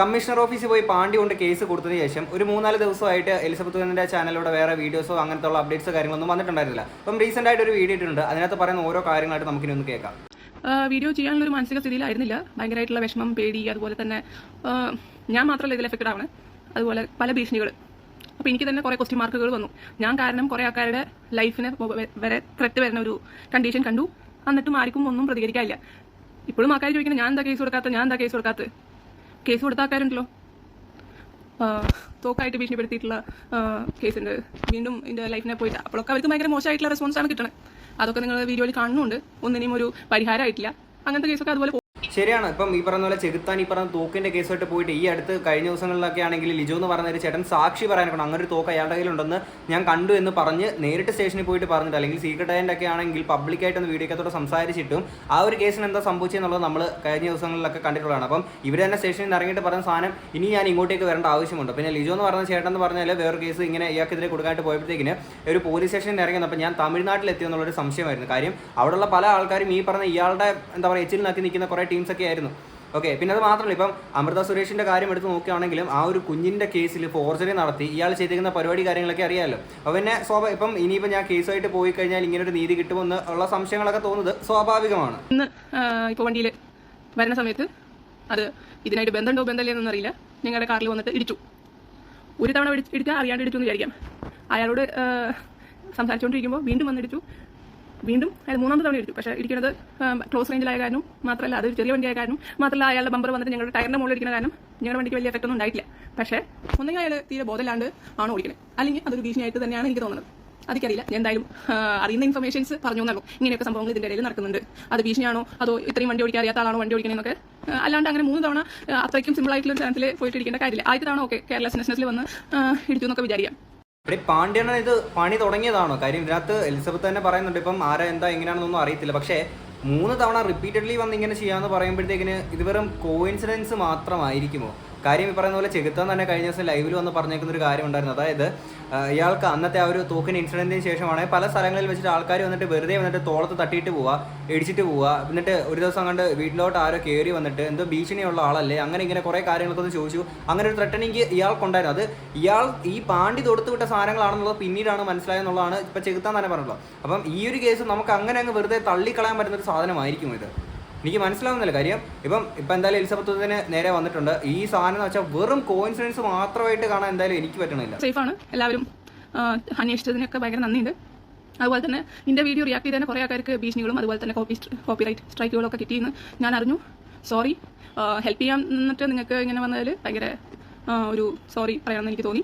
Commissioner ഓഫീസിൽ പോയി പാണ്ടി കൊണ്ട് കേസ് കൊടുത്തതിന് ശേഷം ഒരു മൂന്നാൽ ദിവസമായിട്ട് എലിസബത്ത് കുഞ്ഞിന്റെ ചാനലിലൂടെ വേറെ വീഡിയോസോ അങ്ങനത്തെ ഉള്ള അപ്ഡേറ്റ്സോ കാര്യങ്ങളൊന്നും വന്നിട്ടുണ്ടായിരുന്നില്ല. അപ്പം റീസെന്റ് ആയിട്ട് ഒരു വീഡിയോ ഇട്ടിട്ടുണ്ട്. അതിനകത്ത് പറയുന്ന ഓരോ കാര്യങ്ങളായിട്ട് നമുക്കിനി ഒന്ന് കേൾക്കാം. വീഡിയോ ചെയ്യാനുള്ള ഒരു മാനസിക സ്ഥിതിയിലായിരുന്നില്ല. ഭയങ്കരമായിട്ടുള്ള വിഷമം പേടി അതുപോലെ തന്നെ ഞാൻ മാത്രമല്ല ഇതിൽ എഫക്റ്റഡ് ആണ്. അതുപോലെ പല ഭീഷണികൾ. അപ്പോൾ എനിക്ക് തന്നെ കുറേ ക്വസ്റ്റ്യൻ മാർക്കുകൾ വന്നു. ഞാൻ കാരണം കുറേ ആൾക്കാരുടെ ലൈഫിന് വരെ ത്രെറ്റ് വരുന്ന ഒരു കണ്ടീഷൻ കണ്ടു. എന്നിട്ടും ആർക്കും ഒന്നും പ്രതികരിക്കാനില്ല. ഇപ്പോഴും ആൾക്കാർ ചോദിക്കുന്നത് ഞാൻ എന്താ കേസ് കൊടുക്കാത്ത ഞാൻ എന്താ കേസ് കൊടുക്കാത്ത കേസ് കൊടുത്ത ആൾക്കാരുണ്ടല്ലോ ആ, തോക്കായിട്ട് ഭീഷണിപ്പെടുത്തിയിട്ടുള്ള കേസുണ്ട്. വീണ്ടും എന്റെ ലൈഫിനെ പോയിട്ട് അപ്പോഴൊക്കെ അവർക്ക് ഭയങ്കര മോശമായിട്ടുള്ള റെസ്പോൺസ് ആണ് കിട്ടണത് അതൊക്കെ നിങ്ങൾ വീഡിയോയിൽ കാണുന്നുണ്ട്. ഒന്നിനും ഒരു പരിഹാരമായിട്ടില്ല. അങ്ങനത്തെ കേസൊക്കെ അതുപോലെ ശരിയാണ്. ഇപ്പം ഈ പറഞ്ഞ പോലെ ചെകുത്താൻ ഈ പറഞ്ഞ തോക്കിന്റെ കേസായിട്ട് പോയിട്ട് ഈ അടുത്ത് കഴിഞ്ഞ ദിവസങ്ങളിലൊക്കെ ആണെങ്കിൽ ലിജോ എന്ന് പറഞ്ഞ ഒരു ചേട്ടൻ സാക്ഷി പറയാനൊക്കെ അങ്ങനെ ഒരു തോക്ക് അയാളുടെ കയ്യിലുണ്ടെന്ന് ഞാൻ കണ്ടു എന്ന് പറഞ്ഞ് നേരിട്ട് സ്റ്റേഷനിൽ പോയിട്ട് പറഞ്ഞിട്ട് അല്ലെങ്കിൽ സീക്രട്ട് ഏജന്റ് ഒക്കെ ആണെങ്കിൽ പബ്ലിക്കായിട്ടൊന്ന് വീഡിയോക്കത്തോടെ സംസാരിച്ചിട്ടും ആ ഒരു കേസിന് എന്താ സംഭവിച്ചെന്നുള്ളത് നമ്മൾ കഴിഞ്ഞ ദിവസങ്ങളിലൊക്കെ കണ്ടിട്ടുള്ളതാണ്. അപ്പം ഇവർ തന്നെ സ്റ്റേഷനിൽ നിന്ന് ഇറങ്ങിയിട്ട് പറഞ്ഞ സാധനം ഇനി ഞാൻ ഇങ്ങോട്ടേക്ക് വരേണ്ട ആവശ്യമുണ്ട്. പിന്നെ ലിജോ എന്ന് പറഞ്ഞ ചേട്ടൻ എന്ന് പറഞ്ഞാൽ വേറൊരു കേസ് ഇങ്ങനെ ഇയാൾക്കെതിരെ കൊടുക്കാനായിട്ട് പോയപ്പോഴത്തേക്കിന് ഒരു പോലീസ് സ്റ്റേഷനിൽ ഇറങ്ങിയപ്പോൾ ഞാൻ തമിഴ്നാട്ടിലെത്തിയെന്നുള്ളൊരു സംശയമായിരുന്നു. കാര്യം അവിടെയുള്ള പല ആൾക്കാരും ഈ പറഞ്ഞ ഇയാളുടെ എന്താ പറയുക എച്ചിൽ നക്കി നിൽക്കുന്ന കുറേ ടീംസ് ഒക്കെ ആയിരുന്നു. ഓക്കെ പിന്നെ അത് മാത്രമല്ല ഇപ്പം അമൃത സുരേഷിന്റെ കാര്യം എടുത്ത് നോക്കുകയാണെങ്കിലും ആ ഒരു കുഞ്ഞിന്റെ കേസിൽ ഫോർജറി നടത്തി ഇയാൾ ചെയ്തിരിക്കുന്ന പരിപാടി കാര്യങ്ങളൊക്കെ അറിയാമല്ലോ അപ്പോൾ പിന്നെ സ്വാഭാവിക ഇപ്പം ഇനിയിപ്പോൾ ഞാൻ കേസുമായിട്ട് പോയി കഴിഞ്ഞാൽ ഇങ്ങനെ ഒരു നീതി കിട്ടുമെന്ന് ഉള്ള സംശയങ്ങളൊക്കെ തോന്നുന്നത് സ്വാഭാവികമാണ്. ഇന്ന് വണ്ടിയിൽ വരുന്ന സമയത്ത് അത് ഇതിനായിട്ട് ബന്ധമുണ്ടോ ബന്ധമില്ലെന്നൊന്നും അറിയില്ല. ഞങ്ങളുടെ കാറിൽ വന്നിട്ട് ഇടിച്ചു. ഒരു തവണ ഇടി- ഇടിച്ചാൽ അറിയാണ്ട് ഇടിച്ചു എന്ന് വിചാരിക്കാം. അയാളോട് സംസാരിച്ചുകൊണ്ടിരിക്കുമ്പോൾ വീണ്ടും വന്നിടിച്ചു വീണ്ടും അയാൾ മൂന്നാമത്തെ തവണ ഇടിച്ചു. പക്ഷേ ഇടിക്കുന്നത് ക്ലോസ് റേഞ്ചിലായ കാരണം മാത്രമല്ല അതൊരു ചെറിയ വണ്ടിയായ കാരണം മാത്രമല്ല അയാളുടെ ബമ്പർ വന്നിട്ട് ഞങ്ങളുടെ ടയറിന്റെ മുകളിൽ ഇരിക്കുന്ന കാരണം ഞങ്ങളുടെ വണ്ടിക്ക് വലിയ എഫക്റ്റ് ഒന്നും ഉണ്ടായിട്ടില്ല. പക്ഷേ ഒന്നെങ്കിൽ അയാൾ തീരെ ബോധമില്ലാണ്ട് ആണ് ഓടിക്കുന്നത് അല്ലെങ്കിൽ അതൊരു ഭീഷണിയായിട്ട് തന്നെയാണ് എനിക്ക് തോന്നുന്നത്. അതിക്കറിയില്ല ഞാൻ എന്തായാലും അറിയുന്ന ഇൻഫർമേഷൻസ് പറഞ്ഞു എന്നല്ലോ ഇങ്ങനെയൊക്കെ സംഭവങ്ങൾ ഇതിന്റെ ഇടയിൽ നടക്കുന്നുണ്ട്. അത് ഭീഷണിയാണോ? അതോ ഇത്രയും വണ്ടി ഓടിക്കാൻ അറിയാത്ത ആളാണോ വണ്ടി ഓടിക്കണമെന്നൊക്കെ അല്ലാണ്ട് അങ്ങനെ മൂന്ന് തവണ അത്രയ്ക്കും സിമ്പിൾ ആയിട്ടുള്ള ഒരു പോയിട്ട് ഇരിക്കേണ്ട കാര്യമില്ല. ആദ്യത്തെ തവണ ഓക്കെ കേരള കെയർലെസ്നെസ്സിൽ വന്ന് ഇടിച്ചു എന്നൊക്കെ വിചാരിക്കാം. ഇവിടെ പാണ്ഡ്യണ്ണൻ ഇത് പണി തുടങ്ങിയതാണോ? കാര്യം ഇതിനകത്ത് എലിസബത്ത് തന്നെ പറയുന്നുണ്ട് ഇപ്പം ആരാ എന്താ എങ്ങനെയാണെന്നൊന്നും അറിയത്തില്ല. പക്ഷേ മൂന്ന് തവണ റിപ്പീറ്റഡ്ലി വന്ന് ഇങ്ങനെ ചെയ്യാന്ന് പറയുമ്പോഴത്തേക്കിന് ഇത് വെറും കോയിൻസിഡൻസ് മാത്രമായിരിക്കുമോ? കാര്യം ഈ പറയുന്ന പോലെ ചെകുത്താൻ തന്നെ കഴിഞ്ഞ ദിവസം ലൈവിൽ വന്ന് പറഞ്ഞേക്കുന്ന ഒരു കാര്യം ഉണ്ടായിരുന്നു. അതായത് ഇയാൾക്ക് അന്നത്തെ ആ ഒരു തോക്കിന് ഇൻസിഡന്റിന് ശേഷമാണ് പല സ്ഥലങ്ങളിൽ വെച്ചിട്ട് ആൾക്കാർ വന്നിട്ട് വെറുതെ വന്നിട്ട് തോളത്ത് തട്ടിയിട്ട് പോവുക ഇടിച്ചിട്ട് പോവുക എന്നിട്ട് ഒരു ദിവസം കണ്ട് വീട്ടിലോട്ട് ആരോ കയറി വന്നിട്ട് എന്തോ ഭീഷണിയുള്ള ആളല്ലേ അങ്ങനെ ഇങ്ങനെ കുറേ കാര്യങ്ങളൊക്കെ ചോദിച്ചു. അങ്ങനെ ഒരു ത്രട്ടനിങ് ഇയാൾക്കുണ്ടായിരുന്നു. അത് ഇയാൾ ഈ പാണ്ടി തൊടുത്തു വിട്ട സാധനങ്ങളാണെന്നുള്ളത് പിന്നീടാണ് മനസ്സിലായെന്നുള്ളതാണ് ഇപ്പൊ ചെകുത്താൻ തന്നെ പറഞ്ഞിട്ടുള്ളത്. അപ്പം ഈ ഒരു കേസ് നമുക്ക് അങ്ങനെ അങ്ങ് വെറുതെ തള്ളിക്കളയാൻ പറ്റുന്ന ഒരു സാധനമായിരിക്കും ഇത്. എനിക്ക് മനസ്സിലാവുന്നില്ല. കാര്യം ഇപ്പം ഇപ്പം എന്തായാലും എലിസബത്തിന് നേരെ വന്നിട്ടുണ്ട്. ഈ സാധനം എന്ന് വെച്ചാൽ വെറും കോയിൻസിഡൻസ് മാത്രമായിട്ട് കാണാൻ എന്തായാലും എനിക്ക് പറ്റണില്ല. സേഫാണ്. എല്ലാവരും അന്വേഷിച്ചതിനൊക്കെ ഭയങ്കര നന്ദിയുണ്ട്. അതുപോലെ തന്നെ നിന്റെ വീഡിയോ റിയാക്ട് ചെയ്തതിന് കുറേ ആൾക്കാർക്ക് ഭീഷണികളും അതുപോലെ തന്നെ കോപ്പി കോപ്പിറൈറ്റ് സ്ട്രൈക്കുകളൊക്കെ സ്ട്രൈക്കുകളും കിട്ടിയെന്ന് ഞാൻ അറിഞ്ഞു സോറി ഹെൽപ്പ് ചെയ്യാൻ നിന്നിട്ട് നിങ്ങൾക്ക് ഇങ്ങനെ വന്നതിൽ ഭയങ്കര ഒരു സോറി പറയാമെന്ന് എനിക്ക് തോന്നി.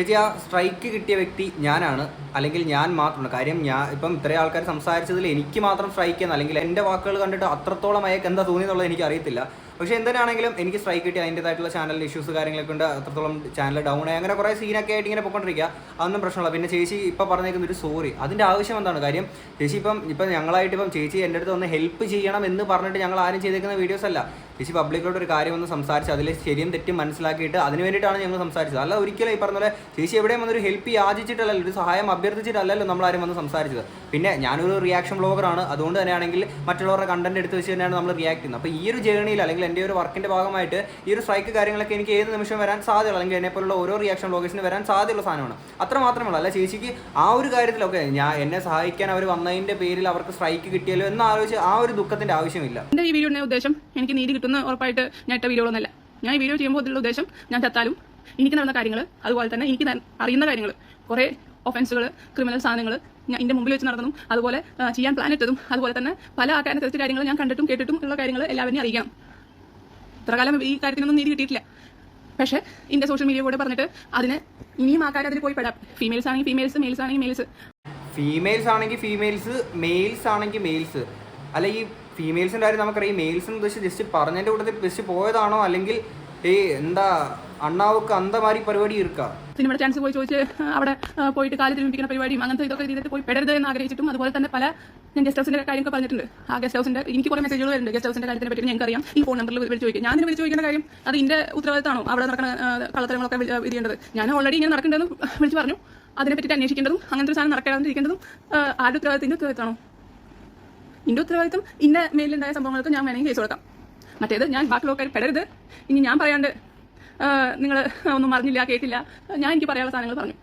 ചേച്ചി ആ സ്ട്രൈക്ക് കിട്ടിയ വ്യക്തി ഞാനാണ്. അല്ലെങ്കിൽ ഞാൻ മാത്രമാണ് കാര്യം ഞാൻ ഇപ്പം ഇത്രയും ആൾക്കാർ സംസാരിച്ചതിൽ എനിക്ക് മാത്രം സ്ട്രൈക്ക് ചെയ്യുന്ന അല്ലെങ്കിൽ എന്റെ വാക്കുകൾ കണ്ടിട്ട് അത്രത്തോളം അയക്ക് എന്താ തോന്നി എന്നുള്ളത് എനിക്ക് അറിയത്തില്ല. പക്ഷേ എന്തിനാണെങ്കിലും എനിക്ക് സ്ട്രൈക്ക് കിട്ടി. അതിന്റെതായിട്ടുള്ള ചാനലിൽ ഇഷ്യൂസ് കാര്യങ്ങളൊക്കെ ഉണ്ട്. അത്രത്തോളം ചാനൽ ഡൗൺ ആയി. അങ്ങനെ കുറേ സീനൊക്കെ ആയിട്ട് ഇങ്ങനെ പോയിക്കൊണ്ടിരിക്കുക. അതൊന്നും പ്രശ്നമില്ല. പിന്നെ ചേച്ചി ഇപ്പം പറഞ്ഞേക്കുന്ന ഒരു സോറി അതിന്റെ ആവശ്യം എന്താണ്? കാര്യം ചേച്ചി ഇപ്പം ഇപ്പം ഞങ്ങളായിട്ട് ഇപ്പം ചേച്ചി എന്റെ അടുത്ത് ഒന്ന് ഹെൽപ്പ് ചെയ്യണം എന്ന് പറഞ്ഞിട്ട് ഞങ്ങൾ ആരും ചെയ്തേക്കുന്ന വീഡിയോസ് അല്ല. ചേച്ചി പബ്ലിക്കിലോട്ട് ഒരു കാര്യം ഒന്ന് സംസാരിച്ച് അതിൽ ശരിയും തെറ്റും മനസ്സിലാക്കിയിട്ട് അതിന് വേണ്ടിയിട്ടാണ് ഞങ്ങൾ സംസാരിച്ചത്. അല്ല ഒരിക്കലും ഈ പറഞ്ഞ ചേച്ചി എവിടെയും വന്നൊരു ഹെൽപ്പ് യാചിച്ചിട്ടല്ലല്ലോ ഒരു സഹായം അഭ്യർത്ഥിച്ചിട്ടല്ലല്ലോ നമ്മളാരും വന്ന് സംസാരിച്ചത്. പിന്നെ ഞാനൊരു റിയാക്ഷൻ ബ്ലോഗറാണ് അതുകൊണ്ട് തന്നെയാണെങ്കിൽ മറ്റുള്ളവരുടെ കണ്ടന്റ് എടുത്ത് വെച്ച് തന്നെയാണ് നമ്മൾ റിയാക്ട് ചെയ്യുന്നത്. അപ്പോൾ ഈ ഒരു ജേണിയിൽ അല്ലെങ്കിൽ എന്റെ ഒരു വർക്കിന്റെ ഭാഗമായിട്ട് ഈ ഒരു സ്ട്രൈക്ക് കാര്യങ്ങളൊക്കെ എനിക്ക് ഏത് നിമിഷം വരാൻ സാധ്യതയുള്ള? അല്ലെങ്കിൽ എന്നെ പോലുള്ള ഓരോ റിയാക്ഷൻ ബ്ലോഗേഴ്സിന് വരാൻ സാധ്യതയുള്ള സാധനമാണ്. അത്ര മാത്രമല്ല അല്ല ചേച്ചിക്ക് ആ ഒരു കാര്യത്തിലൊക്കെ ഞാൻ എന്നെ സഹായിക്കാൻ അവർ വന്നതിന്റെ പേരിൽ അവർക്ക് സ്ട്രൈക്ക് കിട്ടിയല്ലോ എന്ന് ആലോചിച്ച് ആ ഒരു ദുഃഖത്തിന്റെ ആവശ്യമില്ല. എന്റെ ഈ വീഡിയോയുടെ ഉദ്ദേശം? എനിക്ക് നീതി കിട്ടുന്ന ഉറപ്പായിട്ട് ഞാൻ ഇട്ട വീഡിയോകളൊന്നല്ല ഞാൻ ഈ വീഡിയോ ചെയ്യുമ്പോൾ ഉള്ള ഉദ്ദേശം ഞാൻ ചത്താലും എനിക്ക് നടന്ന കാര്യങ്ങൾ അതുപോലെ തന്നെ എനിക്ക് അറിയുന്ന കാര്യങ്ങൾ കുറേ ഒഫൻസുകൾ ക്രിമിനൽ സാധനങ്ങൾ ഞാൻ എന്റെ മുമ്പിൽ വെച്ച് നടന്നതും അതുപോലെ ചെയ്യാൻ പ്ലാൻ ഇട്ടതും അതുപോലെ തന്നെ പല ആൾക്കാരെ തെറ്റ് കാര്യങ്ങൾ ഞാൻ കണ്ടിട്ടും കേട്ടിട്ടും ഉള്ള കാര്യങ്ങൾ എല്ലാവരെയും അറിയിക്കണം. ഇത്രകാലം ഈ കാര്യത്തിനൊന്നും നീതി കിട്ടിയിട്ടില്ല. പക്ഷേ എന്റെ സോഷ്യൽ മീഡിയ കൂടെ പറഞ്ഞിട്ട് അതിന് ഇനിയും ആൾക്കാർ അതിൽ പോയി പെടാം. ഫീമെയിൽസ് ആണെങ്കിൽ ഫീമെയിൽസ് മെയിൽസ് ആണെങ്കിൽ മെയിൽസ് ഫീമെയിൽസ് ആണെങ്കിൽ ഫീമെയിൽസ് മെയിൽസ് ആണെങ്കിൽ മെയിൽസ് അല്ല ഈ ഫീമെയിൽസിന്റെ കാര്യം നമുക്കറിയാം. ഈ മെയിൽസ് എന്ന് ഉദ്ദേശിച്ച് ജസ്റ്റ് പറഞ്ഞതിന്റെ കൂട്ടത്തിൽ ജസ്റ്റ് പോയതാണോ? അല്ലെങ്കിൽ ഈ എന്താ അണ്ണാവുക്ക് അന്തമാരി പരിപാടി ഇരിക്കാം? സിനിമയുടെ ചാൻസ് പോയി ചോദിച്ച് അവിടെ പോയിട്ട് കാലിൽ തിരുമിപ്പിക്കുന്ന പരിപാടിയും അങ്ങനത്തെ ഇതൊക്കെ ചെയ്തിട്ട് പോയി പെടരുത് എന്ന് ആഗ്രഹിച്ചിട്ടും അതുപോലെ തന്നെ പല ഞാൻ ഗസ്റ്റ് ഹൗസിന്റെ കാര്യമൊക്കെ പറഞ്ഞിട്ടുണ്ട്. ആ ഗസ്റ്റ് ഹൗസിന്റെ എനിക്ക് കുറെ മെസ്സേജുകൾ വരുന്നുണ്ട് ഗസ്റ്റ് ഹൗസിന്റെ കാര്യത്തിനെ പറ്റി ഞങ്ങൾക്ക് അറിയാം ഈ ഫോൺ നമ്പറിൽ വിളിച്ച് ചോദിക്കും ഞാൻ വിളിച്ച് ചോദിക്കേണ്ട കാര്യം അത് എന്റെ ഉത്തരവാദിത്തമാണോ? അവിടെ നടക്കുന്ന കള്ളത്തരങ്ങളൊക്കെ വിധിയേണ്ടത് ഞാൻ ഓൾറെഡി ഇങ്ങനെ നടക്കേണ്ടതെന്ന് വിളിച്ച് പറഞ്ഞു. അതിനെ പറ്റിയിട്ട് അന്വേഷിക്കേണ്ടതും അങ്ങനത്തെ ഒരു സാധനം നടക്കാതിരിക്കേണ്ടതും ആരുടെ ഉത്തരവാദിത്തത്തിന്റെ ഉത്തരവാദിത്തമാണോ? ഇന്റെ ഉത്തരവാദിത്തം ഇന്ന മേലുണ്ടായ സംഭവങ്ങൾക്ക് ഞാൻ വേണമെങ്കിൽ കേസ് കൊടുക്കാം. മറ്റേത് ഞാൻ ബാക്കിലൊക്കെ പെടരുത്. ഇനി ഞാൻ പറയാണ്ട് നിങ്ങൾ ഒന്നും അറിഞ്ഞില്ല കേട്ടില്ല. ഞാൻ എനിക്ക് പറയാനുള്ള സാധനങ്ങൾ പറഞ്ഞു.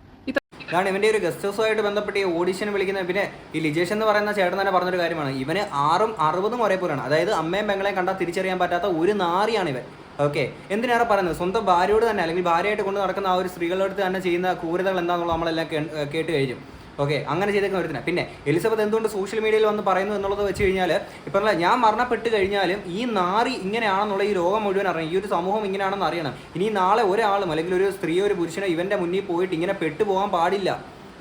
കാരണം ഇവന്റെ ഒരു ഗസ്റ്റ് ഹൗസുമായിട്ട് ബന്ധപ്പെട്ട് ഈ ഓഡിഷൻ വിളിക്കുന്ന പിന്നെ ഈ ലിജേഷ് എന്ന് പറയുന്ന ചേട്ടൻ തന്നെ പറഞ്ഞൊരു കാര്യമാണ്. ഇവന് ആറും അറുപതും ഒരേപോലെയാണ്. അതായത് അമ്മയും പെങ്ങളെയും കണ്ടാൽ തിരിച്ചറിയാൻ പറ്റാത്ത ഒരു നാറിയാണ് ഇവൻ. ഓക്കെ. എന്തിനാണ് പറയുന്നത്? സ്വന്തം ഭാര്യയോട് തന്നെ അല്ലെങ്കിൽ ഭാര്യയായിട്ട് കൊണ്ട് നടക്കുന്ന ആ ഒരു സ്ത്രീകളുടെ അടുത്ത് തന്നെ ചെയ്യുന്ന ക്രൂരതകൾ എന്താണെന്നുള്ളത് നമ്മളെല്ലാം കേട്ട് കഴിഞ്ഞു. ഓക്കെ അങ്ങനെ ചെയ്തേക്കുന്ന ഒരുത്തിനാ. പിന്നെ എലിസബത്ത് എന്തുകൊണ്ട് സോഷ്യൽ മീഡിയയിൽ വന്ന് പറയുന്നു എന്നുള്ളത് വെച്ച് കഴിഞ്ഞാൽ ഇപ്പം ഞാൻ മരണപ്പെട്ട് കഴിഞ്ഞാലും ഈ നാറി ഇങ്ങനെയാണെന്നുള്ള ഈ രോഗം മുഴുവൻ അറിയണം. ഈ ഒരു സമൂഹം ഇങ്ങനെയാണെന്ന് അറിയണം. ഇനി നാളെ ഒരാളും അല്ലെങ്കിൽ ഒരു സ്ത്രീയോ ഒരു പുരുഷനോ ഇവന്റെ മുന്നിൽ പോയിട്ട് ഇങ്ങനെ പെട്ടുപോകാൻ പാടില്ല.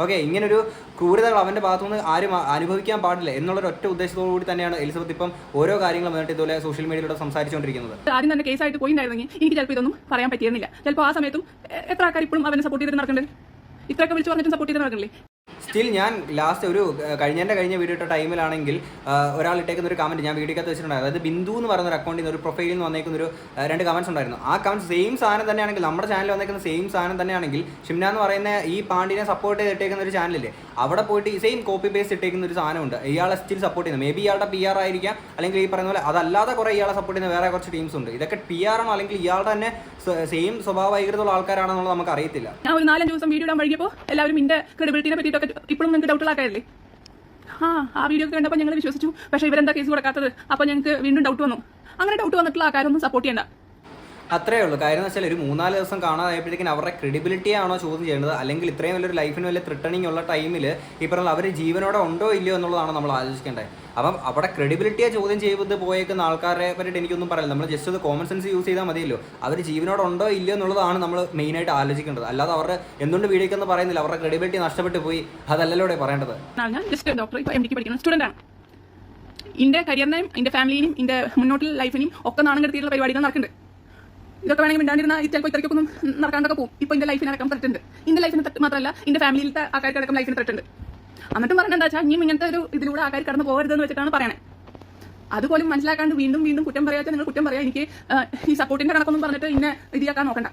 ഓക്കെ ഇങ്ങനൊരു ക്രൂരതകൾ അവന്റെ ഭാഗത്തുനിന്ന് ആരും അനുഭവിക്കാൻ പാടില്ല എന്നുള്ളൊരു ഒറ്റ ഉദ്ദേശത്തോടു കൂടി തന്നെയാണ് എലിസബത്ത് ഇപ്പം ഓരോ കാര്യങ്ങളും വന്നിട്ട് ഇതുപോലെ സോഷ്യൽ മീഡിയയിലൂടെ സംസാരിച്ചുകൊണ്ടിരിക്കുന്നത്. ആദ്യം തന്നെ കേസായിട്ട് പോയിട്ടുണ്ടായിരുന്നെങ്കിൽ എനിക്ക് ചിലപ്പോൾ ഇതൊന്നും പറയാൻ പറ്റിയിരുന്നില്ല. ചിലപ്പോൾ ആ സമയത്തും എത്ര ആൾക്കാർ ഇപ്പോഴും അവനെ സപ്പോർട്ട് ചെയ്തിട്ട് നടക്കുന്നുണ്ട് ഇത്രയൊക്കെ വിളിച്ച് പറഞ്ഞിട്ടും സപ്പോർട്ട് ചെയ്ത് നടക്കണില്ലേ? സ്റ്റിൽ ഞാൻ ലാസ്റ്റ് ഒരു കഴിഞ്ഞതിന്റെ കഴിഞ്ഞ വീഡിയോ ഇട്ട ടൈമിലാണെങ്കിൽ ഒരാൾ ഇട്ടേക്കുന്ന ഒരു കമന്റ് ഞാൻ വീഡിയോക്കകത്ത് വെച്ചിട്ടുണ്ടായിരുന്നു. അതായത് ബിന്ദു എന്ന് പറയുന്ന ഒരു അക്കൗണ്ടിൽ നിന്ന് ഒരു പ്രൊഫൈലിൽ നിന്ന് വന്നേക്കുന്ന ഒരു രണ്ട് കമൻസ് ഉണ്ടായിരുന്നു. ആ കമന്റ് സെയിം സാധനം തന്നെയാണെങ്കിൽ നമ്മുടെ ചാനലിൽ വന്നേക്കുന്ന സെയിം സാധനം തന്നെയാണെങ്കിൽ ഷിംന എന്ന് പറയുന്ന ഈ പാണ്ടിനെ സപ്പോർട്ട് ചെയ്തിട്ടേക്കുന്ന ഒരു ചാനലില്ലേ അവിടെ പോയിട്ട് ഈ സെയിം കോപ്പി പേസ്റ്റ് ഇട്ടേക്കുന്ന ഒരു സാധനമുണ്ട് ഇയാളെ സ്റ്റിൽ സപ്പോർട്ട് ചെയ്യുന്നത് മേ ബി ഇയാളുടെ പി ആർ ആയിരിക്കാം അല്ലെങ്കിൽ ഈ പറയുന്ന പോലെ അതല്ലാതെ കുറേ ഇയാളെ സപ്പോർട്ട് ചെയ്യുന്ന വേറെ കുറച്ച് ടീംസ് ഉണ്ട്. ഇതൊക്കെ പി ആർ ആണോ അല്ലെങ്കിൽ ഇയാളുടെ തന്നെ സെയിം സ്വഭാവ വൈകൃതമുള്ള ആൾക്കാരാണെന്നുള്ളത് നമുക്ക് അറിയത്തില്ല. ഞാൻ ഒരു നാലഞ്ച് ദിവസം വീഡിയോ ഇടാൻ വൈകിയപ്പോൾ എല്ലാവരും എന്റെ ക്രെഡിബിലിറ്റിനെ പറ്റിയിട്ടൊക്കെ ഇപ്പോഴും നിങ്ങൾക്ക് ഡൗട്ടുള്ള ആൾക്കാരല്ലേ ആ ആ വീഡിയോ ഒക്കെ കണ്ടപ്പോൾ ഞങ്ങൾ വിശ്വസിച്ചു. പക്ഷേ ഇവരെന്താ കേസ് കൊടുക്കാത്തത്? അപ്പോൾ ഞങ്ങൾക്ക് വീണ്ടും ഡൗട്ട് വന്നു. അങ്ങനെ ഡൗട്ട് വന്നിട്ടുള്ള ആൾക്കാരൊന്നും സപ്പോർട്ട് ചെയ്യണ്ട. അത്രേ ഉള്ളൂ. കാര്യം എന്ന് വെച്ചാൽ ഒരു മൂന്നാൽ ദിവസം കാണാതായപ്പോഴത്തേക്കും അവരുടെ ക്രെഡിബിലിറ്റി ആണോ ചോദ്യം ചെയ്യേണ്ടത്? അല്ലെങ്കിൽ ഇത്രയും വലിയൊരു ലൈഫിന് വലിയ ത്രിട്ടണിങ് ഉള്ള ടൈമിൽ ഈ പറഞ്ഞ അവർ ജീവനോടെ ഉണ്ടോ ഇല്ലയോ എന്നുള്ളതാണ് നമ്മൾ ആലോചിക്കേണ്ടത്. അപ്പം അവിടെ ക്രെഡിബിലിറ്റിയെ ചോദ്യം ചെയ്ത് പോയേക്കുന്ന ആൾക്കാരെ പറ്റിയിട്ട് എനിക്കൊന്നും പറയാം നമ്മൾ ജസ്റ്റ് ഒരു കോമൺ സെൻസ് യൂസ് ചെയ്താൽ മതിയല്ലോ. അവർ ജീവനോടെ ഉണ്ടോ ഇല്ലയോ എന്നുള്ളതാണ് നമ്മൾ മെയിനായിട്ട് ആലോചിക്കേണ്ടത്. അല്ലാതെ അവരുടെ എന്തുകൊണ്ട് വീഡിയോക്കെന്ന് പറയുന്നില്ല. അവരുടെ ക്രെഡിബിലിറ്റി നഷ്ടപ്പെട്ടു പോയി. അതല്ലല്ലോ പറയേണ്ടത്. എന്റെ കരിയറിനെയും എന്റെ ഫാമിലിനെയും എന്റെ മുന്നോട്ടുള്ള ലൈഫിനെയും ഒക്കെ നാണം കെടുത്തിയിട്ടുള്ള പരിപാടികൾ നടക്കുന്നുണ്ട്. ഇതൊക്കെ വേണമെങ്കിൽ മിണ്ടാണ്ടിരുന്ന ചിലപ്പോൾ ഇത്രയ്ക്കൊന്നും നടക്കാണ്ടൊക്കെ പോകും. ഇപ്പോൾ എന്റെ ലൈഫിന് അടക്കം തെറ്റുണ്ട് എന്റെ ലൈഫിന് ത്രെറ്റ് മാത്രമല്ല എന്റെ ഫാമിലിയിലത്തെ ആൾക്കാർക്ക് അടക്കം ലൈഫിന് തെറ്റുണ്ട് എന്നിട്ടും പറഞ്ഞാൽ എന്താ വെച്ചാൽ ഇങ്ങനത്തെ ഒരു ഇതിലൂടെ ആൾക്കാർ കടന്നു പോകരുതെന്ന് വെച്ചിട്ടാണ് പറയണേ. അതുപോലും മനസ്സിലാക്കാണ്ട് വീണ്ടും വീണ്ടും കുറ്റം പറയാത്ത നിങ്ങൾ കുറ്റം പറയാം. എനിക്ക് ഈ സപ്പോർട്ടിന്റെ കണക്കൊന്നും പറഞ്ഞിട്ട് ഇന്നെ ഇതിയാക്കാൻ നോക്കണ്ട.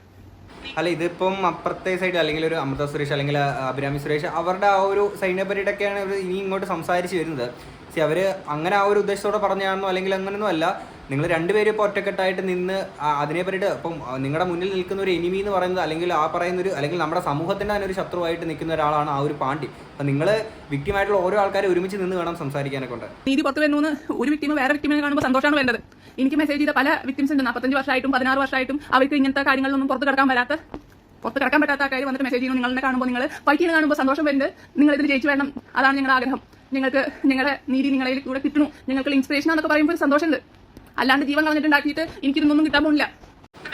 അല്ല ഇതിപ്പം അപ്പുറത്തെ സൈഡ് അല്ലെങ്കിൽ ഒരു അമൃത സുരേഷ് അല്ലെങ്കിൽ അഭിരാമി സുരേഷ് അവരുടെ ആ ഒരു സൈഡിനെ പറ്റിയിട്ടൊക്കെയാണ് ഇനി ഇങ്ങോട്ട് സംസാരിച്ച് വരുന്നത്. സി അവർ അങ്ങനെ ആ ഒരു ഉദ്ദേശത്തോടെ പറഞ്ഞാണെന്നോ അല്ലെങ്കിൽ അങ്ങനെയൊന്നും അല്ല. നിങ്ങൾ രണ്ടുപേരും ഇപ്പോൾ ഒറ്റക്കെട്ടായിട്ട് നിന്ന് അതിനെ പറ്റിയിട്ട് ഇപ്പം നിങ്ങളുടെ മുന്നിൽ നിൽക്കുന്ന ഒരു എനിമി എന്ന് പറയുന്നത് അല്ലെങ്കിൽ ആ പറയുന്ന ഒരു അല്ലെങ്കിൽ നമ്മുടെ സമൂഹത്തിന്റെ തന്നെ ഒരു ശത്രുവായിട്ട് നിൽക്കുന്ന ഒരാളാണ് ആ ഒരു പാണ്ടി അപ്പം നിങ്ങൾ വ്യക്തിമായിട്ടുള്ള ഓരോ ആൾക്കാരും ഒരുമിച്ച് നിന്ന് വേണം സംസാരിക്കാനൊക്കെ ഉണ്ട്. നീതി പുറത്ത് വരുന്നു ഒരു വ്യക്തിമ വേറെ വ്യക്തിമിനെ കാണുമ്പോൾ സന്തോഷമാണ് വേണ്ടത്. എനിക്ക് മെസ്സേജ് ചെയ്ത പല വിക്ടിംസ് ഉണ്ട് നാൽപ്പത്തഞ്ച് വർഷമായിട്ടും പതിനാറ് വർഷമായിട്ടും അവർക്ക് ഇങ്ങനത്തെ കാര്യങ്ങളൊന്നും പുറത്ത് കിടക്കാൻ വരാത്ത പുറത്ത് കിടക്കാൻ പറ്റാത്ത ആൾക്കാർ വന്നിട്ട് മെസ്സേജ് ചെയ്യുന്നു. നിങ്ങളെ കാണുമ്പോൾ നിങ്ങൾ ഫൈറ്റ് കാണുമ്പോൾ സന്തോഷം വരുന്നുണ്ട്. നിങ്ങൾ ഇതിൽ ജയിച്ചു വേണം അതാണ് ഞങ്ങളുടെ ആഗ്രഹം. നിങ്ങൾക്ക് നിങ്ങളുടെ നീതി നിങ്ങളെ കൂടെ കിട്ടണു. നിങ്ങൾക്ക് ഇൻസ്പിറേഷൻ എന്നൊക്കെ പറയുമ്പോൾ സന്തോഷമുണ്ട്. അല്ലാണ്ട് ജീവൻ കളഞ്ഞിട്ടുണ്ടാക്കിയിട്ട് എനിക്കിതൊന്നും കിട്ടാൻ പോകില്ല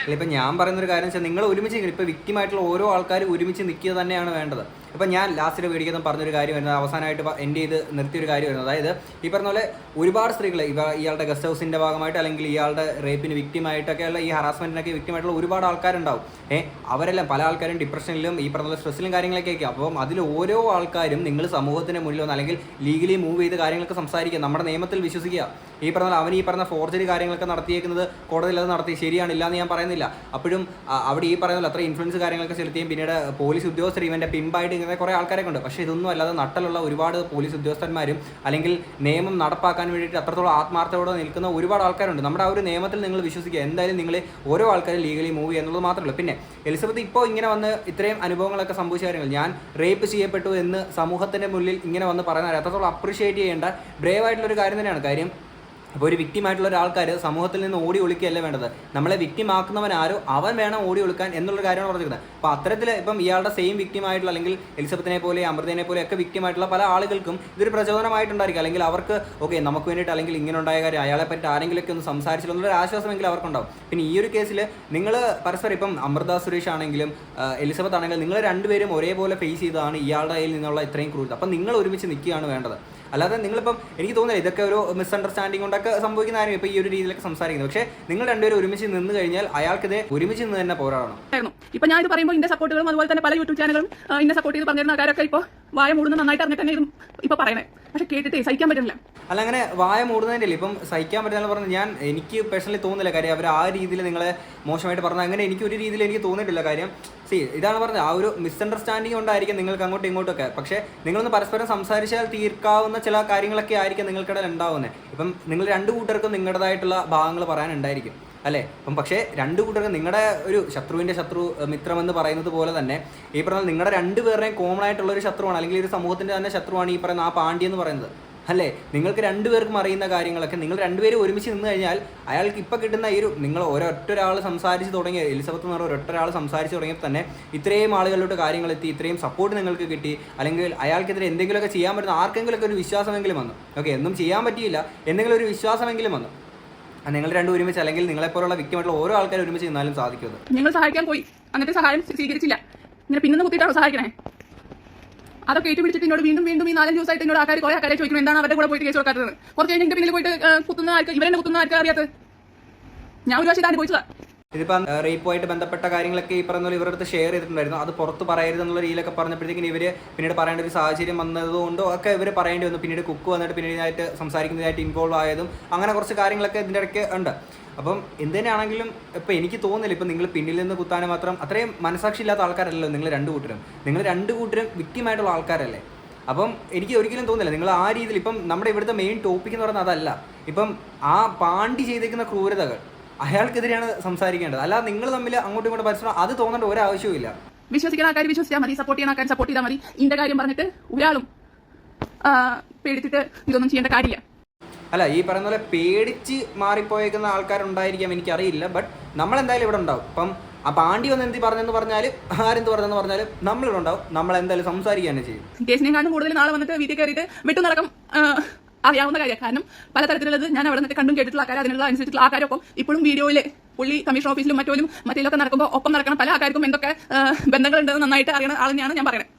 ഇപ്പം ഞാൻ പറയുന്ന ഒരു കാര്യം വെച്ചാൽ നിങ്ങൾ ഒരുമിച്ച് ഇപ്പം വിക്റ്റിമായിട്ടുള്ള ഓരോ ആൾക്കാരും ഒരുമിച്ച് നിൽക്കുക തന്നെയാണ് വേണ്ടത്. ഇപ്പം ഞാൻ ലാസ്റ്റിൽ വീഡിയോ പറഞ്ഞൊരു കാര്യം വരുന്നത് അവസാനമായിട്ട് എൻഡ് ചെയ്ത് നിർത്തിയൊരു കാര്യം വരുന്നത്. അതായത് ഈ പറഞ്ഞ പോലെ ഒരുപാട് സ്ത്രീകൾ ഇയാളുടെ ഗസ്റ്റ് ഹൗസിന്റെ ഭാഗമായിട്ട് അല്ലെങ്കിൽ ഇയാളുടെ റേപ്പിന് വിക്റ്റിമായിട്ടൊക്കെയുള്ള ഈ ഹറാസ്മെന്റിനൊക്കെ വിക്റ്റിമായിട്ടുള്ള ഒരുപാട് ആൾക്കാരുണ്ടാവും. ഏഹ് അവരെല്ലാം പല ആൾക്കാരും ഡിപ്രഷനിലും ഈ പറഞ്ഞ പോലെ സ്ട്രെസ്സിലും കാര്യങ്ങളൊക്കെ ആയിരിക്കും. അപ്പം അതിൽ ഓരോ ആൾക്കാരും നിങ്ങൾ സമൂഹത്തിന് മുന്നിൽ വന്ന് അല്ലെങ്കിൽ ലീഗലി മൂവ് ചെയ്ത് കാര്യങ്ങളൊക്കെ സംസാരിക്കുക നമ്മുടെ നിയമത്തിൽ വിശ്വസിക്കുക. ഈ പറഞ്ഞ അവൻ ഈ പറഞ്ഞ ഫോർജറി കാര്യങ്ങളൊക്കെ നടത്തിയേക്കുന്നത് കോടതിയിൽ അത് നടത്തി ശരിയാണില്ല എന്ന് ഞാൻ പറയുന്നില്ല. അപ്പോഴും അവിടെ ഈ പറയുന്ന അത്ര ഇൻഫ്ലുവൻസ് കാര്യങ്ങളൊക്കെ ചെലുത്തിയും പിന്നീട് പോലീസ് ഉദ്യോഗസ്ഥർ ഇവന്റെ പിമ്പായിട്ട് ഇങ്ങനെ കുറേ ആൾക്കാരൊക്കെ ഉണ്ട്. പക്ഷേ ഇതൊന്നും അല്ലാതെ നട്ടലുള്ള ഒരുപാട് പോലീസ് ഉദ്യോഗസ്ഥന്മാരും അല്ലെങ്കിൽ നിയമം നടപ്പാക്കാൻ വേണ്ടിയിട്ട് അത്രത്തോളം ആത്മാർത്ഥയോടെ നിൽക്കുന്ന ഒരുപാട് ആൾക്കാരുണ്ട്. നമ്മുടെ ആ ഒരു നിയമത്തിൽ നിങ്ങൾ വിശ്വസിക്കുക. എന്തായാലും നിങ്ങൾ ഓരോ ആൾക്കാരും ലീഗലി മൂവ് എന്നുള്ളത് മാത്രമല്ല. പിന്നെ എലിസബത്ത് ഇപ്പോൾ ഇങ്ങനെ വന്ന് ഇത്രയും അനുഭവങ്ങളൊക്കെ സംഭവിച്ച കാര്യങ്ങൾ. ഞാൻ റേപ്പ് ചെയ്യപ്പെട്ടു എന്ന് സമൂഹത്തിന്റെ മുന്നിൽ ഇങ്ങനെ വന്ന് പറയുന്ന അത്രത്തോളം അപ്രീഷിയേറ്റ് ചെയ്യേണ്ട ബ്രേവ് ആയിട്ടുള്ള ഒരു കാര്യം തന്നെയാണ്. കാര്യം അപ്പോൾ ഒരു ആയിട്ടുള്ള ഒരാൾക്കാർ സമൂഹത്തിൽ നിന്ന് ഓടി ഒളിക്കുകയല്ല വേണ്ടത്? നമ്മളെ ആക്കുന്നവൻ ആരോ അവൻ വേണം ഓടി ഒളിക്കാൻ എന്നുള്ള കാര്യമാണ് പറഞ്ഞിരിക്കുന്നത്. അപ്പോൾ അത്തരത്തിൽ ഇപ്പം ഇയാളുടെ സെയിം ആയിട്ടുള്ള അല്ലെങ്കിൽ എലിസബത്തിനെ പോലെ അമൃതനെ പോലെ ഒക്കെ ആയിട്ടുള്ള പല ആളുകൾക്കും ഇതൊരു പ്രചോദനമായിട്ടുണ്ടായിരിക്കും. അല്ലെങ്കിൽ അവർക്ക് ഓക്കെ നമുക്ക് വേണ്ടിയിട്ട് അല്ലെങ്കിൽ ഇങ്ങനെ ഉണ്ടായ കാര്യം അയാളെ പറ്റി ആരെങ്കിലുമൊക്കെ ഒന്ന് സംസാരിച്ചില്ല എന്നൊരു ആശ്വാസമെങ്കിലും അവർക്കുണ്ടാവും. പിന്നെ ഈ ഒരു കേസിൽ നിങ്ങൾ പരസ്പരം ഇപ്പം അമൃത സുരേഷ് ആണെങ്കിലും എലിസബത്ത് ആണെങ്കിലും നിങ്ങൾ രണ്ടുപേരും ഒരേപോലെ ഫേസ് ചെയ്തതാണ് ഇയാളുടെ കയ്യിൽ നിന്നുള്ള ഇത്രയും ക്രൂരത. അപ്പം നിങ്ങൾ ഒരുമിച്ച് നിൽക്കുകയാണ് വേണ്ടത്. അല്ലാതെ നിങ്ങളിപ്പം എനിക്ക് തോന്നുന്നില്ല ഇതൊക്കെ ഒരു മിസ്അണ്ടർസ്റ്റാൻഡിംഗ് കൊണ്ടൊക്കെ സംഭവിക്കുന്ന കാര്യം ഇപ്പോൾ ഈ ഒരു രീതിയിലൊക്കെ സംസാരിക്കുന്നത്. പക്ഷേ നിങ്ങൾ രണ്ടുപേരും ഒരുമിച്ച് നിന്ന് കഴിഞ്ഞാൽ അയാൾക്കിത് ഒരുമിച്ച് നിന്ന് തന്നെ പോരാടണം. ഇപ്പൊ ഞാൻ ഇത് പറയുമ്പോൾ ഇന്റെ സപ്പോർട്ടുകളും അതുപോലെ തന്നെ പല യൂട്യൂബ് ചാനലുകളും ഇന്ന ഇന്നെ സപ്പോർട്ട് ചെയ്ത് പറഞ്ഞിരുന്ന ആൾക്കാരൊക്കെ ഇപ്പോൾ വായ മൂടുന്ന നന്നായിട്ട് അറിഞ്ഞിട്ട് തന്നെ ഇപ്പൊ പറയണേ. പക്ഷെ കേട്ടിട്ടേ സഹിക്കാൻ പറ്റുന്നില്ല. അല്ല അങ്ങനെ വായ മൂടുന്നതിന്റെ അല്ലേ ഇപ്പം സഹിക്കാൻ പറ്റുന്ന പറഞ്ഞാൽ ഞാൻ എനിക്ക് പേഴ്സണലി തോന്നുന്നില്ല കാര്യം. അവർ ആ രീതിയിൽ നിങ്ങളെ മോശമായിട്ട് പറഞ്ഞാൽ അങ്ങനെ എനിക്ക് ഒരു രീതിയിൽ എനിക്ക് തോന്നിയിട്ടില്ല കാര്യം. സി ഇതാണ് പറഞ്ഞത്. ആ ഒരു മിസ്അണ്ടർസ്റ്റാൻഡിങ് കൊണ്ടായിരിക്കും നിങ്ങൾക്ക് അങ്ങോട്ടും ഇങ്ങോട്ടൊക്കെ പക്ഷേ നിങ്ങളൊന്ന് പരസ്പരം സംസാരിച്ചാൽ തീർക്കാവുന്ന ചില കാര്യങ്ങളൊക്കെ ആയിരിക്കും നിങ്ങൾക്കിടയിൽ ഉണ്ടാവുന്നത്. ഇപ്പം നിങ്ങൾ രണ്ട് കൂട്ടർക്കും നിങ്ങളുടേതായിട്ടുള്ള ഭാഗങ്ങൾ പറയാനുണ്ടായിരിക്കും. അല്ലേ? അപ്പം പക്ഷേ രണ്ട് കൂട്ടർക്കും നിങ്ങളുടെ ഒരു ശത്രുവിന്റെ ശത്രു മിത്രമെന്ന് പറയുന്നത് പോലെ തന്നെ ഈ പറഞ്ഞാൽ നിങ്ങളുടെ രണ്ട് പേരുടെയും കോമൺ ആയിട്ടുള്ള ഒരു ശത്രുവാണ് അല്ലെങ്കിൽ ഒരു സമൂഹത്തിന്റെ തന്നെ ശത്രുവാണ് ഈ പറയുന്ന ആ പാണ്ഡ്യ എന്ന് പറയുന്നത്. അല്ലേ? നിങ്ങൾക്ക് രണ്ടുപേർക്കും അറിയുന്ന കാര്യങ്ങളൊക്കെ നിങ്ങൾ രണ്ടുപേരും ഒരുമിച്ച് നിന്ന് കഴിഞ്ഞാൽ അയാൾക്ക് ഇപ്പോൾ കിട്ടുന്ന ഈ ഒരു നിങ്ങൾ ഒരൊറ്റ ഒരാൾ സംസാരിച്ച് തുടങ്ങിയ എലിസബത്ത് എന്ന് പറഞ്ഞ ഒരൊറ്റ ഒരാൾ സംസാരിച്ച് തുടങ്ങിയപ്പോൾ തന്നെ ഇത്രയും ആളുകളിലോട്ട് കാര്യങ്ങൾ എത്തി ഇത്രയും സപ്പോർട്ട് നിങ്ങൾക്ക് കിട്ടി അല്ലെങ്കിൽ അയാൾക്കെതിരെ എന്തെങ്കിലുമൊക്കെ ചെയ്യാൻ പറ്റുന്ന ആർക്കെങ്കിലുമൊക്കെ ഒരു വിശ്വാസമെങ്കിലും വന്നു. ഓക്കെ ഒന്നും ചെയ്യാൻ പറ്റിയില്ല എന്തെങ്കിലും ഒരു വിശ്വാസമെങ്കിലും വന്നു. നിങ്ങൾ രണ്ടും ഒരുമിച്ച് അല്ലെങ്കിൽ നിങ്ങളെപ്പോലുള്ള വ്യക്തിമായിട്ടുള്ള ഓരോ ആൾക്കാരും ഒരുമിച്ച് നിന്നാലും സാധിക്കും നിങ്ങൾ സഹായിക്കാൻ പോയി. അങ്ങനത്തെ സഹായം സ്വീകരിച്ചില്ല. ഇങ്ങനെ പിന്നെ കുത്തിയിട്ടാണോ സഹായിക്കണേ? അതൊക്കെ ഏറ്റു പിടിച്ചിട്ട് എന്നോട് വീണ്ടും വീണ്ടും ഈ നാലഞ്ച് ദിവസമായിട്ട് എന്നോട് ആൾക്കാർ കുറെ ആൾക്കാരെ ചോദിക്കുന്നു. എന്താണ് അവരുടെ കൂടെ പോയിട്ട് കേസ് കൊടുക്കാത്തത് കുറച്ച് കഴിഞ്ഞ് എന്റെ പിന്നിൽ പോയിട്ട് കുത്തുന്ന ആൾക്ക് ഇവരെന്നെ കുത്തുന്ന ആൾക്കാർ അറിയാത്തത്? ഞാൻ ഒരു വർഷം ഇത് അനുഭവിച്ചതാ. ഇതിപ്പം റേപ്പുമായിട്ട് ബന്ധപ്പെട്ട കാര്യങ്ങളൊക്കെ ഈ പറഞ്ഞ പോലെ ഇവരുടെ അടുത്ത് ഷെയർ ചെയ്തിട്ടുണ്ടായിരുന്നു. അത് പുറത്ത് പറയരുത് എന്നുള്ള രീതിയിലൊക്കെ പറഞ്ഞപ്പോഴത്തേക്കും ഇവർ പിന്നീട് പറയേണ്ട ഒരു സാഹചര്യം വന്നതുകൊണ്ടോ ഒക്കെ ഇവർ പറയേണ്ടി വന്നു. പിന്നീട് കുക്ക് വന്നിട്ട് പിന്നീട് ഇതിനായിട്ട് സംസാരിക്കുന്നതായിട്ട് ഇൻവോൾവ് ആയതും അങ്ങനെ കുറച്ച് കാര്യങ്ങളൊക്കെ ഇതിന്റെ ഇടയ്ക്ക് ഉണ്ട്. അപ്പം എന്ത് തന്നെയാണെങ്കിലും ഇപ്പം എനിക്ക് തോന്നുന്നില്ല ഇപ്പം നിങ്ങൾ പിന്നിൽ നിന്ന് കുത്താൻ മാത്രം അത്രയും മനസാക്ഷി ഇല്ലാത്ത ആൾക്കാരല്ലല്ലോ നിങ്ങൾ രണ്ട് കൂട്ടരും. നിങ്ങൾ രണ്ട് കൂട്ടരും വിക്റ്റിമായിട്ടുള്ള ആൾക്കാരല്ലേ. അപ്പം എനിക്ക് ഒരിക്കലും തോന്നില്ല നിങ്ങൾ ആ രീതിയിൽ ഇപ്പം നമ്മുടെ ഇവിടുത്തെ മെയിൻ ടോപ്പിക് എന്ന് പറയുന്നത് അതല്ല. ഇപ്പം ആ പാണ്ടി ചെയ്തേക്കുന്ന ക്രൂരതകൾ അയാൾക്കെതിരെയാണ് സംസാരിക്കേണ്ടത്. അല്ലാതെ നിങ്ങൾ തമ്മിൽ അങ്ങോട്ടും ഇങ്ങോട്ടും പരസ്പരം അത് തോന്നേണ്ട ഒരു ആവശ്യവുമില്ല വിശ്വസിക്കുന്ന ആൾക്കാർ വിശ്വസിച്ചാൽ മതി സപ്പോർട്ട് ചെയ്യുന്ന ആൾക്കാർ സപ്പോർട്ട് ചെയ്താൽ മതി. ഇന്റെ കാര്യം പറഞ്ഞിട്ട് ഒരാളും പേടിച്ചിട്ട് ഇതൊന്നും ചെയ്യേണ്ട കാര്യമില്ല. അല്ല ഈ പറയുന്ന പോലെ പേടിച്ച് മാറിപ്പോയേക്കുന്ന ആൾക്കാരുണ്ടായിരിക്കാം എനിക്കറിയില്ല ബട്ട് നമ്മളെന്തായാലും ഇവിടെ ഉണ്ടാവും. അപ്പം ആ പാണ്ടി വന്ന് എന്ത് പറഞ്ഞെന്ന് പറഞ്ഞാൽ ആരെന്ത് പറഞ്ഞെന്ന് പറഞ്ഞാലും നമ്മളിവിടെ ഉണ്ടാവും. നമ്മൾ എന്തായാലും സംസാരിക്കുക തന്നെ ചെയ്യും കേസിനെക്കാളും കൂടുതൽ നാളെ വന്നിട്ട് വീട്ടിൽ കയറിയിട്ട് വിട്ടു നടക്കം. അറിയാവുന്ന കാര്യമാണ്. കാരണം പലതരത്തിലുള്ളത് ഞാൻ അവിടെ നിന്നിട്ട് കണ്ടും കേട്ടിട്ടുള്ള ആൾക്കാർ അതിനുള്ള അനുസരിച്ചിട്ടുള്ള ആൾക്കാരൊപ്പം ഇപ്പോഴും വീഡിയോയിൽ പുള്ളി കമ്മീഷൻ ഓഫീസിലും മറ്റോലും മറ്റേലൊക്കെ നടക്കുമ്പോൾ ഒപ്പം നടക്കണം പല ആൾക്കാർക്കും എന്തൊക്കെ ബന്ധങ്ങളുണ്ടെന്ന് നന്നായിട്ട് അറിയണ ആൾ തന്നെയാണ് ഞാൻ പറയുന്നത്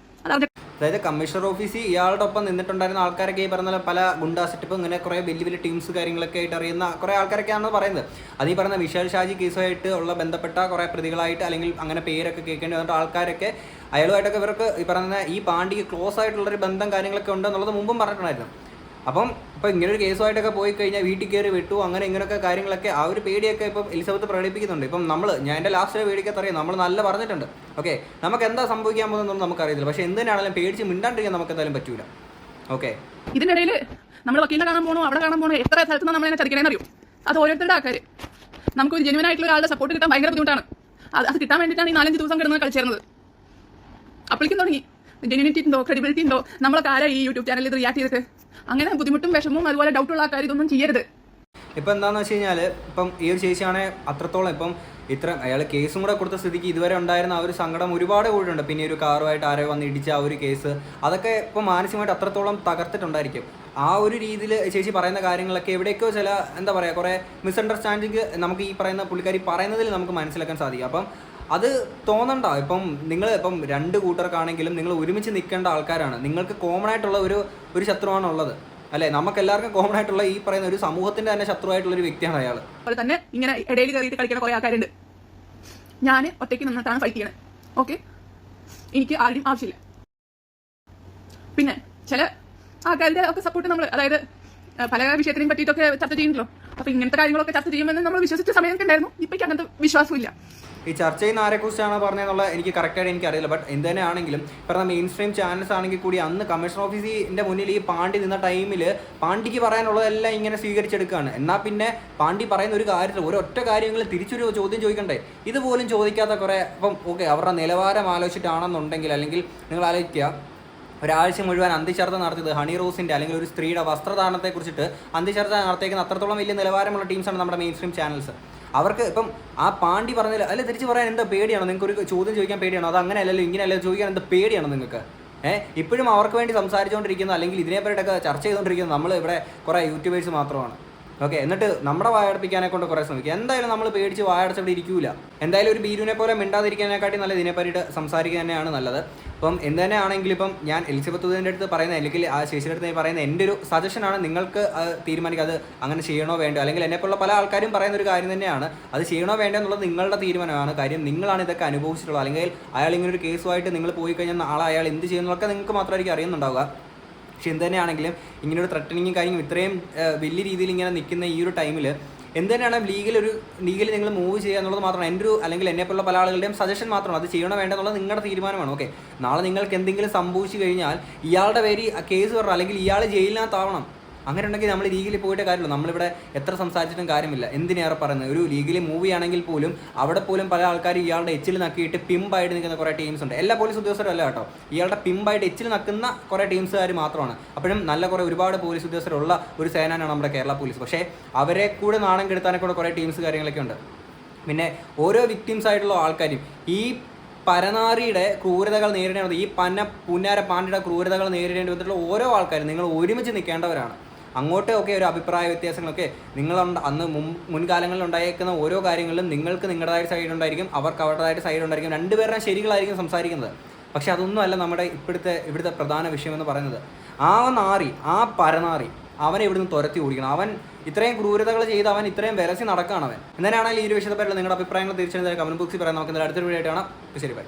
അതായത് കമ്മീഷണർ ഓഫീസിൽ ഇയാളുടെ ഒപ്പം നിന്നിട്ടുണ്ടായിരുന്ന ആൾക്കാരൊക്കെ ഈ പറഞ്ഞ പല ഗുണ്ടാ സെറ്റപ്പ് ഇങ്ങനെ കുറേ വലിയ വലിയ ടീംസ് കാര്യങ്ങളൊക്കെ ആയിട്ട് അറിയുന്ന കുറേ ആൾക്കാരൊക്കെയാണ് പറയുന്നത്. അത് ഈ പറഞ്ഞ വിശാൽ ഷാജി കേസുമായിട്ട് ഉള്ള ബന്ധപ്പെട്ട കുറേ പ്രതികളായിട്ട് അല്ലെങ്കിൽ അങ്ങനെ പേരൊക്കെ കേൾക്കേണ്ടി വന്നിട്ട് ആൾക്കാരൊക്കെ അയാളുമായിട്ടൊക്കെ ഇവർക്ക് ഈ പറഞ്ഞ ഈ പാണ്ടിക്ക് ക്ലോസ് ആയിട്ടുള്ളൊരു ബന്ധം കാര്യങ്ങളൊക്കെ ഉണ്ടെന്നുള്ളത് മുമ്പും പറഞ്ഞിട്ടുണ്ടായിരുന്നു. അപ്പം ഇപ്പം ഇങ്ങനെ ഒരു കേസുമായിട്ടൊക്കെ പോയി കഴിഞ്ഞാൽ വീട്ടിൽ കയറി വിട്ടു അങ്ങനെ ഇങ്ങനെയൊക്കെ കാര്യങ്ങളൊക്കെ ആ ഒരു പേടിയൊക്കെ ഇപ്പം എലിസബത്ത് പ്രകടിപ്പിക്കുന്നുണ്ട്. ഇപ്പം നമ്മൾ ഞാൻ എന്റെ ലാസ്റ്റ് പേടിക്കത്ത് അറിയാം നമ്മൾ നല്ല പറഞ്ഞിട്ടുണ്ട്. ഓക്കെ നമുക്ക് എന്താ സംഭവിക്കാൻ പോകുന്നതെന്നൊന്നും നമുക്കറിയത്തില്ല. പക്ഷേ എന്തിനാണെങ്കിലും പേടിച്ച് മിണ്ടാണ്ടിരിക്കാൻ നമുക്ക് എന്തായാലും പറ്റൂല. ഓക്കെ ഇതിനിടയിൽ നമ്മൾ വക്കീലിനെ കാണാൻ പോകണോ അവിടെ കാണാൻ പോകണോ എത്ര സ്ഥലത്ത് നമ്മൾ എന്നെ ചതിക്കണേന്ന് അറിയും? അത് ഓരോരുത്തരുടെ ആൾക്കാർ നമുക്ക് ഒരു ആയിട്ടുള്ള ഒരാളുടെ സപ്പോർട്ട് കിട്ടാൻ ഭയങ്കര ബുദ്ധിമുട്ടാണ്. അത് അത് കിട്ടാൻ വേണ്ടിയിട്ടാണ് ഈ നാലഞ്ച് ദിവസം കിടന്ന് കളിച്ചിരുന്നത് അപ്പോഴേക്കും തുടങ്ങി. ജെനുവിനിറ്റി ഉണ്ടോ ക്രെഡിബിലിറ്റി ഉണ്ടോ? നമ്മളൊക്കെ ആരാ ഈ യൂട്യൂബ് ചാനലിൽ ഇത് റിയാക്ട് ചെയ്തിട്ട്? അങ്ങനെ ബുദ്ധിമുട്ടും വിഷമവും അതുപോലെ ഡൗട്ട് ഡൗട്ടുള്ള ആൾക്കാർ ഇതൊന്നും ചെയ്യരുത്. ഇപ്പം എന്താണെന്ന് വെച്ച് കഴിഞ്ഞാൽ ഇപ്പം ഈ ഒരു ചേച്ചിയാണെ അത്രത്തോളം ഇപ്പം ഇത്ര അയാൾ കേസും കൂടെ കൊടുത്ത സ്ഥിതിക്ക് ഇതുവരെ ഉണ്ടായിരുന്ന ആ ഒരു സങ്കടം ഒരുപാട് കൂടിയുണ്ട് പിന്നെ ഒരു കാറുമായിട്ട് ആരോ വന്ന് ഇടിച്ച ആ ഒരു കേസ് അതൊക്കെ ഇപ്പൊ മാനസികമായിട്ട് അത്രത്തോളം തകർത്തിട്ടുണ്ടായിരിക്കും. ആ ഒരു രീതിയിൽ ചേച്ചി പറയുന്ന കാര്യങ്ങളൊക്കെ എവിടേക്കോ ചില എന്താ പറയുക കുറേ മിസ്അണ്ടർസ്റ്റാൻഡിങ് നമുക്ക് ഈ പറയുന്ന പുള്ളിക്കാരി പറയുന്നതിൽ നമുക്ക് മനസ്സിലാക്കാൻ സാധിക്കും. അപ്പം അത് തോന്നണ്ട. ഇപ്പം നിങ്ങൾ ഇപ്പം രണ്ട് കൂട്ടർക്കാണെങ്കിലും നിങ്ങൾ ഒരുമിച്ച് നിൽക്കേണ്ട ആൾക്കാരാണ്. നിങ്ങൾക്ക് കോമൺ ആയിട്ടുള്ള ഒരു ഒരു ശത്രുവാണ് ഉള്ളത്. അല്ലേ? നമുക്ക് എല്ലാവർക്കും കോമൺ ആയിട്ടുള്ള ഈ പറയുന്ന ഒരു സമൂഹത്തിന്റെ തന്നെ ശത്രുവായിട്ടുള്ള ഒരു വ്യക്തിയാണ് അയാൾ അതുപോലെ തന്നെ ഇങ്ങനെ ഇടയിൽ കയറിയിട്ട് കളിക്കുന്ന കുറെ ആൾക്കാരുണ്ട്. ഞാൻ ഒറ്റയ്ക്ക് നിന്നിട്ടാണ് ഫൈറ്റ് ചെയ്യണത് ഓക്കെ എനിക്ക് ആരുടെയും ആവശ്യമില്ല. പിന്നെ ചില ആൾക്കാരുടെ ഒക്കെ സപ്പോർട്ട് നമ്മൾ അതായത് പല വിഷയത്തിനെയും പറ്റിയിട്ടൊക്കെ ചർച്ച ചെയ്യുന്നുണ്ടല്ലോ. അപ്പൊ ഇങ്ങനത്തെ കാര്യങ്ങളൊക്കെ ചർച്ച ചെയ്യുമെന്ന് നമ്മൾ വിശ്വസിച്ച സമയത്തുണ്ടായിരുന്നു ഇപ്പൊക്ക് അങ്ങനത്തെ വിശ്വാസമില്ല ഈ ചർച്ച ചെയ്യുന്ന ആരെക്കുറിച്ചാണ് പറഞ്ഞതെന്നുള്ള എനിക്ക് കറക്റ്റായിട്ട് എനിക്ക് അറിയില്ല ബട്ട് എന്ത് തന്നെയാണെങ്കിലും പറഞ്ഞ മെയിൻ സ്ട്രീം ചാനൽസ് ആണെങ്കിൽ കൂടി അന്ന് കമ്മീഷൻ ഓഫീസിന്റെ മുന്നിൽ ഈ പാണ്ഡി നിന്ന ടൈമിൽ പാണ്ഡിക്ക് പറയാനുള്ളതെല്ലാം ഇങ്ങനെ സ്വീകരിച്ചെടുക്കുകയാണ്. എന്നാൽ പിന്നെ പാണ്ഡി പറയുന്ന ഒരു കാര്യത്തിൽ ഒരൊറ്റ കാര്യങ്ങൾ തിരിച്ചൊരു ചോദ്യം ചോദിക്കണ്ടേ? ഇതുപോലും ചോദിക്കാത്ത കുറേ അപ്പം ഓക്കെ അവരുടെ നിലവാരം ആലോചിച്ചിട്ടാണെന്നുണ്ടെങ്കിൽ അല്ലെങ്കിൽ നിങ്ങൾ ആലോചിക്കുക ഒരാഴ്ച മുഴുവൻ അന്തിശർദ്ധ നടത്തിയത് ഹണി റോസിന്റെ അല്ലെങ്കിൽ ഒരു സ്ത്രീയുടെ വസ്ത്രധാരണത്തെ കുറിച്ചിട്ട് നടത്തേക്കുന്ന അത്രത്തോളം വലിയ നിലവാരമുള്ള ടീംസാണ് നമ്മുടെ മെയിൻ സ്ട്രീം ചാനൽസ് അവർക്ക് ഇപ്പം ആ പാണ്ടി പറഞ്ഞില്ല അല്ല തിരിച്ച് പറയാൻ എന്താ പേടിയാണോ? നിങ്ങൾക്ക് ഒരു ചോദ്യം ചോദിക്കാൻ പേടിയാണോ? അത് അല്ലല്ലോ ഇങ്ങനെ അല്ലെങ്കിൽ ചോദിക്കാൻ എന്താ പേടിയാണോ നിങ്ങൾക്ക്? ഏഹ് ഇപ്പോഴും അവർക്ക് വേണ്ടി സംസാരിച്ചുകൊണ്ടിരിക്കുന്ന അല്ലെങ്കിൽ ഇതിനെപ്പറ്റിയൊക്കെ ചർച്ച ചെയ്തുകൊണ്ടിരിക്കുന്നു. നമ്മൾ ഇവിടെ കുറേ യൂട്യൂബേഴ്സ് മാത്രമാണ്. ഓക്കെ എന്നിട്ട് നമ്മുടെ വായടപ്പിക്കാനെ കൊണ്ട് കുറേ ശ്രമിക്കുക എന്തായാലും നമ്മൾ പേടിച്ച് വായടച്ചവിടെ ഇരിക്കൂല. എന്തായാലും ഒരു ബീരുവിനെ പോലെ മിണ്ടാതിരിക്കാനെക്കാട്ടി നല്ല ഇതിനെ പറ്റിയിട്ട് സംസാരിക്കുക തന്നെയാണ് നല്ലത്. അപ്പം എന്ത് തന്നെ ആണെങ്കിലും ഇപ്പം ഞാൻ എലിസബത്ത് ഉദയന്റെ അടുത്ത് പറയുന്ന അല്ലെങ്കിൽ ആ ചേച്ചിയുടെ അടുത്ത് പറയുന്ന എന്റെ ഒരു സജഷനാണ് നിങ്ങൾക്ക് തീരുമാനിക്കുക. അത് അങ്ങനെ ചെയ്യണോ വേണ്ടോ അല്ലെങ്കിൽ എന്നെപ്പോലുള്ള പല ആൾക്കാരും പറയുന്ന ഒരു കാര്യം തന്നെയാണ്. അത് ചെയ്യണോ വേണ്ടോ എന്നുള്ളത് നിങ്ങളുടെ തീരുമാനമാണ്. കാര്യം നിങ്ങളാണ് ഇതൊക്കെ അനുഭവിച്ചിട്ടുള്ളത്. അല്ലെങ്കിൽ അയാൾ ഇങ്ങനെ ഒരു കേസുമായിട്ട് നിങ്ങൾ പോയി കഴിഞ്ഞാൽ നാളെ അയാൾ എന്ത് ചെയ്യുന്നതൊക്കെ നിങ്ങൾക്ക് മാത്രമായിരിക്കും അറിയുന്നുണ്ടാവുക. പക്ഷെ എന്ത് തന്നെയാണെങ്കിലും ഇങ്ങനെ ഒരു ത്രട്ടനിങ്ങും കാര്യങ്ങളും ഇത്രയും വലിയ രീതിയിൽ ഇങ്ങനെ നിൽക്കുന്ന ഈ ഒരു ടൈമിൽ എന്ത് തന്നെയാണ് ലീഗൽ ഒരു ലീഗൽ നിങ്ങൾ മൂവ് ചെയ്യുക എന്നുള്ളത് മാത്രമാണ്. എന്റെ ഒരു അല്ലെങ്കിൽ എന്നെ പോലുള്ള പല ആളുകളുടെയും സജഷൻ മാത്രമാണ്. അത് ചെയ്യണോ വേണ്ടോ എന്നുള്ളത് നിങ്ങളുടെ തീരുമാനമാണ്. ഓക്കെ നാളെ നിങ്ങൾക്ക് എന്തെങ്കിലും സംഭവിച്ചു കഴിഞ്ഞാൽ ഇയാളുടെ പേര് കേസ് വരണം അല്ലെങ്കിൽ ഇയാൾ ജയിലിനകത്താവണം. അങ്ങനെ ഉണ്ടെങ്കിൽ നമ്മൾ ലീഗലി പോയിട്ട് കാര്യമില്ല നമ്മളിവിടെ എത്ര സംസാരിച്ചിട്ടും കാര്യമില്ല. എന്തിനേറെ പറയുന്നത്? ഒരു ലീഗലി മൂവി ആണെങ്കിൽ പോലും അവിടെ പോലും പല ആൾക്കാരും ഇയാളുടെ എച്ചിൽ നക്കിയിട്ട് പിമ്പായിട്ട് നിൽക്കുന്ന കുറേ ടീംസ് ഉണ്ട്. എല്ലാ പോലീസ് ഉദ്യോഗസ്ഥരും അല്ല കേട്ടോ. ഇയാളുടെ പിമ്പായിട്ട് എച്ചിൽ നക്കുന്ന കുറേ ടീംസുകാർ മാത്രമാണ്. അപ്പോഴും നല്ല കുറേ ഒരുപാട് പോലീസ് ഉദ്യോഗസ്ഥരുള്ള ഒരു സേനാനാണ് നമ്മുടെ കേരള പോലീസ്. പക്ഷേ അവരെ കൂടെ നാണം കെടുത്താനൊക്കെ കൂടെ കുറേ ടീംസ് കാര്യങ്ങളൊക്കെ ഉണ്ട്. പിന്നെ ഓരോ വിക്ടിംസ് ആയിട്ടുള്ള ആൾക്കാരും ഈ പരനാറിയുടെ ക്രൂരതകൾ നേരിടേണ്ടത് ഈ പന്ന പുന്നാര പാണ്ടിയുടെ ക്രൂരതകൾ നേരിടേണ്ടി വന്നിട്ടുള്ള ഓരോ ആൾക്കാരും നിങ്ങൾ ഒരുമിച്ച് നിൽക്കേണ്ടവരാണ്. അങ്ങോട്ട് ഒക്കെ ഒരു അഭിപ്രായ വ്യത്യാസങ്ങളൊക്കെ നിങ്ങൾ അന്ന് മുൻ മുൻകാലങ്ങളിൽ ഉണ്ടായേക്കുന്ന ഓരോ കാര്യങ്ങളിലും നിങ്ങൾക്ക് നിങ്ങളുടേതായ സൈഡ് ഉണ്ടായിരിക്കും അവർക്ക് അവരുടേതായ സൈഡ് ഉണ്ടായിരിക്കും രണ്ടുപേരുടെ ശരികളായിരിക്കും സംസാരിക്കുന്നത്. പക്ഷെ അതൊന്നുമല്ല നമ്മുടെ ഇപ്പോഴത്തെ ഇവിടുത്തെ പ്രധാന വിഷയമെന്ന് പറയുന്നത്. ആ നാറി ആ പരനാറി അവനെ ഇവിടുന്ന് തുരത്തി ഓടിക്കണം. അവൻ ഇത്രയും ക്രൂരതകൾ ചെയ്ത് അവൻ ഇത്രയും വിലസി നടക്കുകയാണ് അവൻ. എന്നാണെങ്കിൽ ഈ ഒരു വിഷയത്തെ പറ്റി നിങ്ങളുടെ അഭിപ്രായങ്ങൾ തീർച്ചയായും കമന്റ് ബോക്സിൽ പറയാം. നമുക്ക് അടുത്തൊരു വീഡിയോ ആയിട്ടാണ് ശരി ബൈ